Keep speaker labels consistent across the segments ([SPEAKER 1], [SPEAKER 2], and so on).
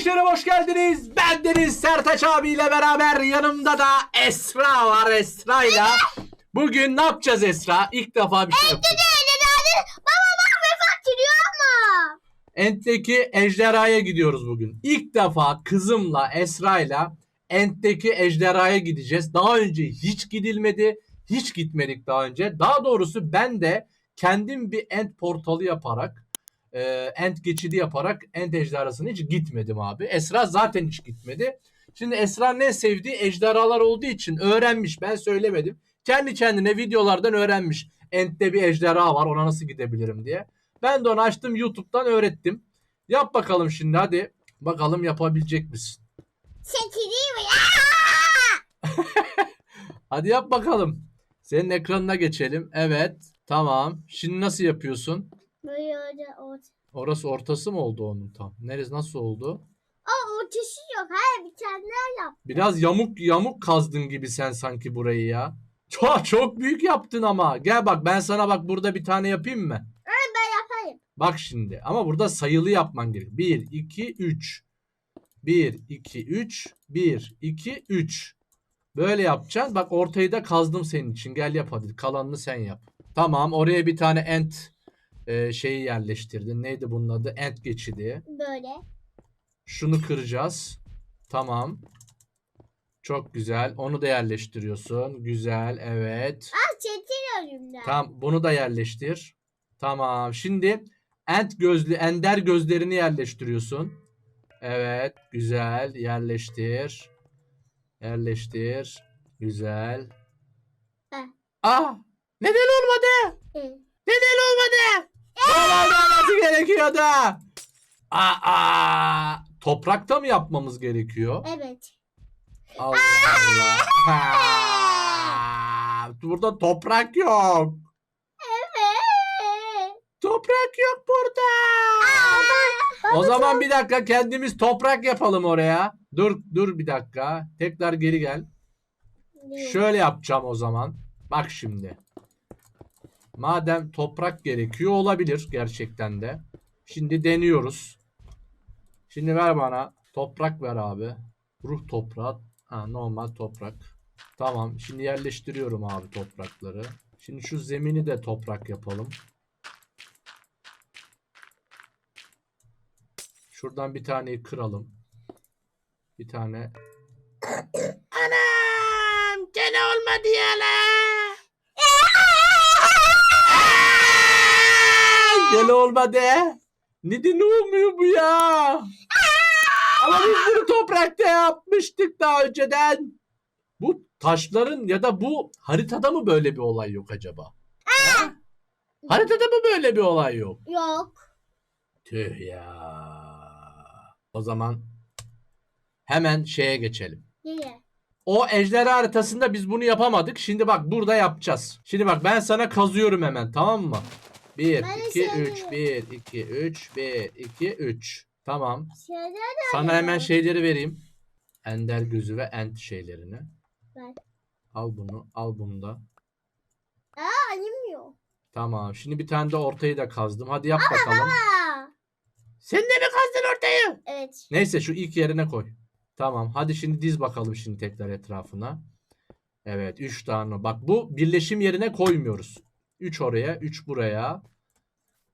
[SPEAKER 1] Kardeşlerim hoş geldiniz. Ben Deniz Sertaç abiyle beraber yanımda da Esra var Esra'yla. Bugün ne yapacağız Esra? İlk defa bir şey yapacağız.
[SPEAKER 2] Baba bak vefat ediyor ama.
[SPEAKER 1] Ent'teki ejderhaya gidiyoruz bugün. İlk defa kızımla Esra'yla Ent'teki ejderhaya gideceğiz. Daha önce hiç gidilmedi. Hiç gitmedik daha önce. Daha doğrusu ben de kendim bir Ent portalı yaparak e, Ent geçidi yaparak Ent ejderhasına hiç gitmedim abi. Esra zaten hiç gitmedi. Şimdi Esra'nın en sevdiği ejderhalar olduğu için öğrenmiş. Ben söylemedim. Kendi kendine videolardan öğrenmiş. Ent'te bir ejderha var ona nasıl gidebilirim diye. Ben de onu açtım YouTube'dan öğrettim. Yap bakalım şimdi hadi. Bakalım yapabilecek misin?
[SPEAKER 2] Çekileyim?
[SPEAKER 1] Hadi yap bakalım. Senin ekranına geçelim. Evet. Tamam. Şimdi nasıl yapıyorsun?
[SPEAKER 2] Böyle orta.
[SPEAKER 1] Orası ortası mı oldu onun tam? Neresi nasıl oldu?
[SPEAKER 2] Aa ortası yok. Hayır bir tane daha yap.
[SPEAKER 1] Biraz yamuk yamuk kazdın gibi sen sanki burayı ya. Çok çok büyük yaptın ama. Gel bak ben sana bak burada bir tane yapayım mı?
[SPEAKER 2] Ben yapayım.
[SPEAKER 1] Bak şimdi ama burada sayılı yapman gerek. 1, 2, 3. 1, 2, 3. 1, 2, 3. Böyle yapacaksın. Bak ortayı da kazdım senin için. Gel yap hadi. Kalanını sen yap. Tamam oraya bir tane ent e, şeyi yerleştirdin. Neydi bunun adı? Ent geçidi.
[SPEAKER 2] Böyle.
[SPEAKER 1] Şunu kıracağız. Tamam. Çok güzel. Onu da yerleştiriyorsun. Güzel. Evet.
[SPEAKER 2] Aa çekil önümden.
[SPEAKER 1] Tamam bunu da yerleştir. Tamam. Şimdi ent gözlü ender gözlerini yerleştiriyorsun. Evet, güzel. Yerleştir. Yerleştir. Güzel.
[SPEAKER 2] Heh.
[SPEAKER 1] Ah! Neden olmadı?
[SPEAKER 2] Hı.
[SPEAKER 1] Neden olmadı? Normalde olması gerekiyordu. Aa! Toprakta mı yapmamız gerekiyor?
[SPEAKER 2] Evet.
[SPEAKER 1] Allah Allah. Ha! Burada toprak yok.
[SPEAKER 2] Evet.
[SPEAKER 1] Toprak yok burada. O zaman bir dakika kendimiz toprak yapalım oraya. Dur dur bir dakika. Tekrar geri gel. Şöyle yapacağım o zaman. Bak şimdi. Madem toprak gerekiyor olabilir gerçekten de. Şimdi deniyoruz. Şimdi ver bana. Toprak ver abi. Ruh toprağı. Ha, normal toprak. Tamam. Şimdi yerleştiriyorum abi toprakları. Şimdi şu zemini de toprak yapalım. Şuradan bir taneyi kıralım. Bir tane. Anam! Gene olmadı ya la. Gene olmadı. Neden olmuyor bu ya? Ama biz bunu toprakta yapmıştık daha önceden. Bu taşların ya da bu haritada mı böyle bir olay yok acaba? Ha? Haritada mı böyle bir olay yok?
[SPEAKER 2] Yok.
[SPEAKER 1] Tüh ya. O zaman hemen şeye geçelim.
[SPEAKER 2] Niye?
[SPEAKER 1] O ejderha haritasında biz bunu yapamadık. Şimdi bak burada yapacağız. Şimdi bak ben sana kazıyorum hemen tamam mı? 1,
[SPEAKER 2] Ben de
[SPEAKER 1] 2,
[SPEAKER 2] şöyle
[SPEAKER 1] 3, 1, 2, 3, 1, 2, 3. Tamam.
[SPEAKER 2] De
[SPEAKER 1] Sana hemen
[SPEAKER 2] var.
[SPEAKER 1] şeyleri vereyim. Ender gözü ve ent şeylerini.
[SPEAKER 2] Ver.
[SPEAKER 1] Al bunu, al bunu da.
[SPEAKER 2] Aa anlamıyor.
[SPEAKER 1] Tamam. Şimdi bir tane de ortayı da kazdım. Hadi yap bakalım.
[SPEAKER 2] Aa.
[SPEAKER 1] Sen de mi kazdın ortayı?
[SPEAKER 2] Evet.
[SPEAKER 1] Neyse şu ilk yerine koy. Tamam. Hadi şimdi diz bakalım şimdi tekrar etrafına. Evet. 3 tane. Bak bu birleşim yerine koymuyoruz. 3 oraya. 3 buraya.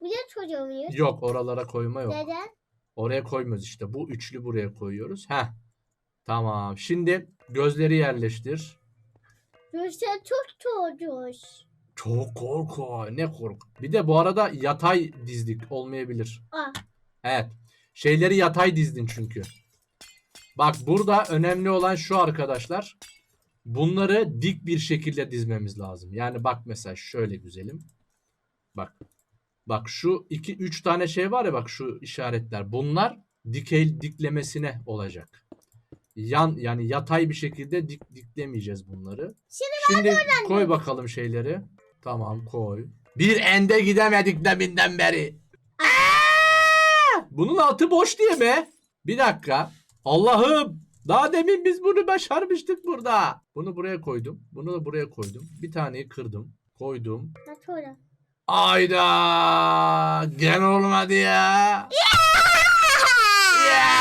[SPEAKER 2] Bu da çocuğum muyuz?
[SPEAKER 1] Yok oralara koyma yok.
[SPEAKER 2] Neden?
[SPEAKER 1] Oraya koymuyoruz işte. Bu üçlü buraya koyuyoruz. Heh. Tamam. Şimdi gözleri yerleştir.
[SPEAKER 2] Yoksa çok çocuğuz.
[SPEAKER 1] Çok korku. Ne korku. Bir de bu arada yatay dizdik. Olmayabilir.
[SPEAKER 2] Aa.
[SPEAKER 1] Evet. Şeyleri yatay dizdin çünkü. Bak burada önemli olan şu arkadaşlar. Bunları dik bir şekilde dizmemiz lazım. Yani bak mesela şöyle güzelim. Bak. Bak şu iki üç tane şey var ya bak şu işaretler. Bunlar dikey diklemesine olacak. Yan yani yatay bir şekilde dik diklemeyeceğiz bunları. Şimdi, koy bakalım şeyleri. Tamam koy. Bir ende gidemedik deminden beri. Bunun altı boş diye mi? Bir dakika. Allah'ım. Daha demin biz bunu başarmıştık burada. Bunu buraya koydum. Bunu da buraya koydum. Bir taneyi kırdım. Koydum.
[SPEAKER 2] Natura.
[SPEAKER 1] Ayda. Gene olmadı ya. Ya.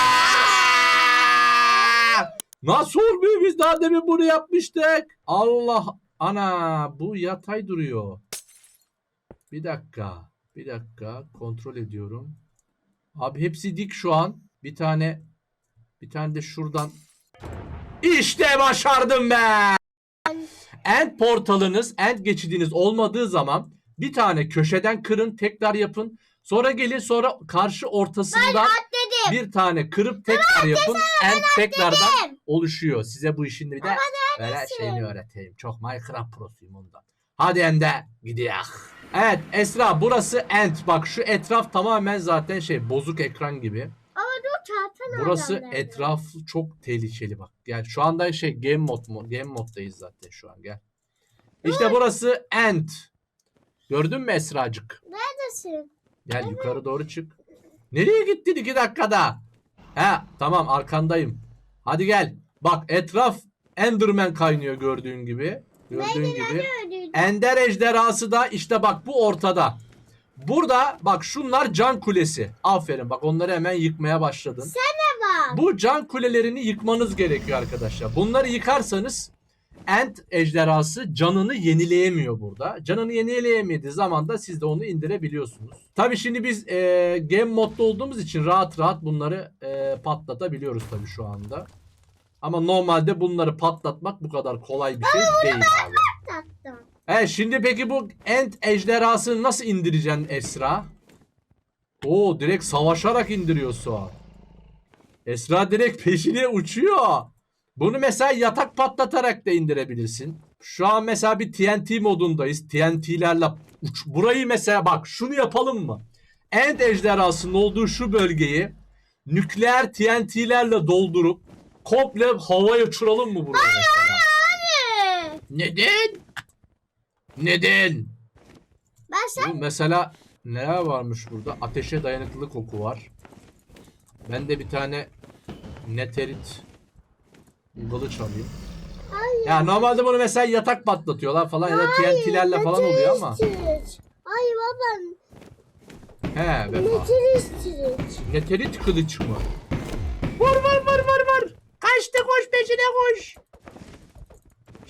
[SPEAKER 1] Nasıl olmuyor biz daha demin bunu yapmıştık. Allah ana bu yatay duruyor. Bir dakika. Bir dakika kontrol ediyorum. Abi hepsi dik şu an. Bir tane bir tane de şuradan. İşte başardım be. End portalınız, end geçidiniz olmadığı zaman bir tane köşeden kırın, tekrar yapın. Sonra gelin sonra karşı ortasından bir tane kırıp tekrar yapın. End tekrardan oluşuyor. Size bu işin bir de böyle şeyini öğreteyim. Çok Minecraft prosuyum ondan. Hadi ende gidiyak. Evet Esra burası end. Bak şu etraf tamamen zaten şey bozuk ekran gibi.
[SPEAKER 2] Tahta
[SPEAKER 1] Burası
[SPEAKER 2] nereden nerede?
[SPEAKER 1] etrafı çok tehlikeli bak. Yani şu anda şey game mod mu? Game moddayız zaten şu an gel. İşte burası end. Gördün mü Esracık?
[SPEAKER 2] Neredesin?
[SPEAKER 1] Gel yukarı doğru çık. Nereye gittin iki dakikada? He tamam arkandayım. Hadi gel. Bak etraf Enderman kaynıyor gördüğün gibi. Gördüğün gibi. Ender ejderhası da işte bak bu ortada. Burada bak şunlar can kulesi. Aferin bak onları hemen yıkmaya başladın.
[SPEAKER 2] Bak.
[SPEAKER 1] Bu can kulelerini yıkmanız gerekiyor arkadaşlar. Bunları yıkarsanız Ent ejderhası canını yenileyemiyor burada. Canını yenileyemediği zaman da siz de onu indirebiliyorsunuz. Tabi şimdi biz e, game modda olduğumuz için rahat rahat bunları e, patlatabiliyoruz tabi şu anda. Ama normalde bunları patlatmak bu kadar kolay bir şey değil abi.
[SPEAKER 2] Taktım.
[SPEAKER 1] Evet şimdi peki bu Ent ejderhasını nasıl indireceksin Esra? Oo direkt savaşarak indiriyorsun. Esra direkt peşine uçuyor. Bunu mesela yatak patlatarak da indirebilirsin. Şu an mesela bir TNT modundayız. TNT'lerle uç. Burayı mesela bak şunu yapalım mı? End ejderhasının olduğu şu bölgeyi nükleer TNT'lerle doldurup komple havaya uçuralım mı buraya mesela?
[SPEAKER 2] Ee,
[SPEAKER 1] Neden? Neden?
[SPEAKER 2] Sen
[SPEAKER 1] Bu mesela neler varmış burada? Ateşe dayanıklılık koku var. Ben de bir tane neterit kılıç alayım.
[SPEAKER 2] Hayır.
[SPEAKER 1] Ya normalde bunu mesela yatak patlatıyorlar falan ya da TNT'lerle falan oluyor ama.
[SPEAKER 2] Ay baba.
[SPEAKER 1] He be.
[SPEAKER 2] Metal Stitch.
[SPEAKER 1] Neterit kılıç mı? Vur vur vur vur vur. Kaçtı koş peşine koş.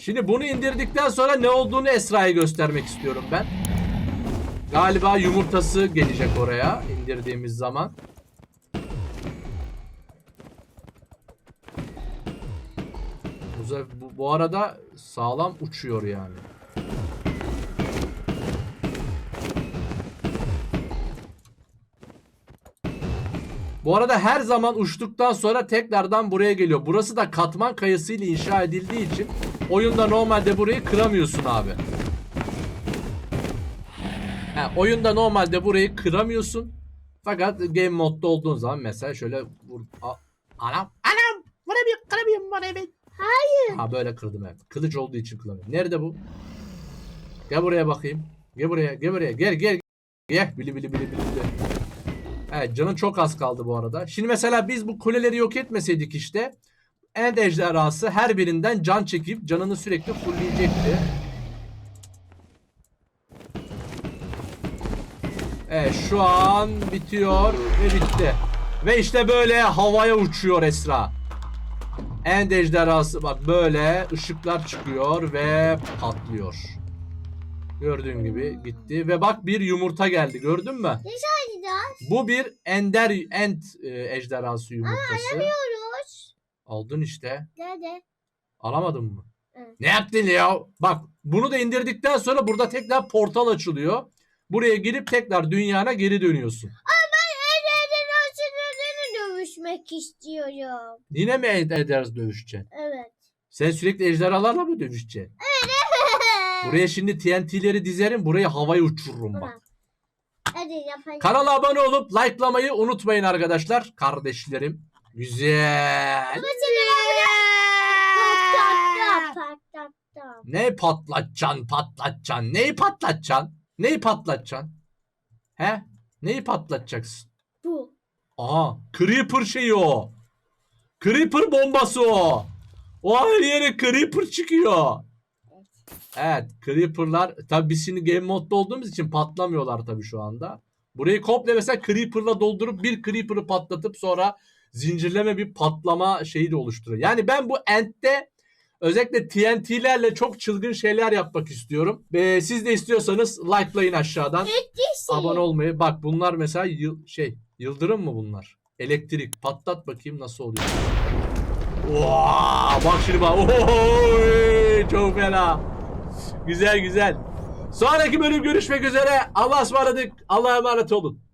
[SPEAKER 1] Şimdi bunu indirdikten sonra ne olduğunu Esra'ya göstermek istiyorum ben. Galiba yumurtası gelecek oraya indirdiğimiz zaman. Bu, bu arada sağlam uçuyor yani. Bu arada her zaman uçtuktan sonra tekrardan buraya geliyor. Burası da katman kayasıyla inşa edildiği için oyunda normalde burayı kıramıyorsun abi. He, oyunda normalde burayı kıramıyorsun. Fakat game modda olduğun zaman mesela şöyle vur. A- anam anam vuramıyorum kıramıyorum bana ben.
[SPEAKER 2] Hayır.
[SPEAKER 1] Ha böyle kırdım evet. Kılıç olduğu için kıramıyorum. Nerede bu? Gel buraya bakayım. Gel buraya gel buraya gel gel. Gel bili bili bili bili. bili. Evet canın çok az kaldı bu arada. Şimdi mesela biz bu kuleleri yok etmeseydik işte End ejderhası her birinden can çekip canını sürekli fullleyecekti. Evet şu an bitiyor ve bitti. Ve işte böyle havaya uçuyor Esra. End ejderhası bak böyle ışıklar çıkıyor ve patlıyor. Gördüğün gibi gitti ve bak bir yumurta geldi gördün mü?
[SPEAKER 2] Hadi
[SPEAKER 1] Bu bir ender end e, ejderhası yumurtası.
[SPEAKER 2] Diyoruz.
[SPEAKER 1] Aldın işte.
[SPEAKER 2] Dede.
[SPEAKER 1] Alamadın mı?
[SPEAKER 2] Evet.
[SPEAKER 1] Ne yaptın ya? Bak bunu da indirdikten sonra burada tekrar portal açılıyor. Buraya girip tekrar dünyana geri dönüyorsun.
[SPEAKER 2] Eder'in açılarını dövüşmek istiyorum.
[SPEAKER 1] Yine mi Eder dövüşeceksin?
[SPEAKER 2] Evet.
[SPEAKER 1] Sen sürekli ejderhalarla mı dövüşeceksin? Buraya şimdi TNT'leri dizerim. Burayı havaya uçururum bak.
[SPEAKER 2] Bırak. Hadi yapalım.
[SPEAKER 1] Kanala abone olup likelamayı unutmayın arkadaşlar. Kardeşlerim. Güzel.
[SPEAKER 2] Patlattım. Patlattım.
[SPEAKER 1] Ne patlatacaksın patlatacaksın? Neyi patlatacaksın? Neyi patlatacaksın? He? Neyi patlatacaksın?
[SPEAKER 2] Bu.
[SPEAKER 1] Aha Creeper şeyi o. Creeper bombası o. O her yere Creeper çıkıyor. Evet Creeper'lar tabi biz şimdi game modda olduğumuz için patlamıyorlar tabi şu anda. Burayı komple mesela Creeper'la doldurup bir Creeper'ı patlatıp sonra zincirleme bir patlama şeyi de oluşturuyor. Yani ben bu Ent'te özellikle TNT'lerle çok çılgın şeyler yapmak istiyorum. Ve siz de istiyorsanız likelayın aşağıdan. Abone olmayı. Bak bunlar mesela yıl, şey yıldırım mı bunlar? Elektrik. Patlat bakayım nasıl oluyor. Vaa, bak şimdi bak. Oy, çok fena. Güzel güzel. Sonraki bölüm görüşmek üzere. Allah'a ısmarladık. Allah'a emanet olun.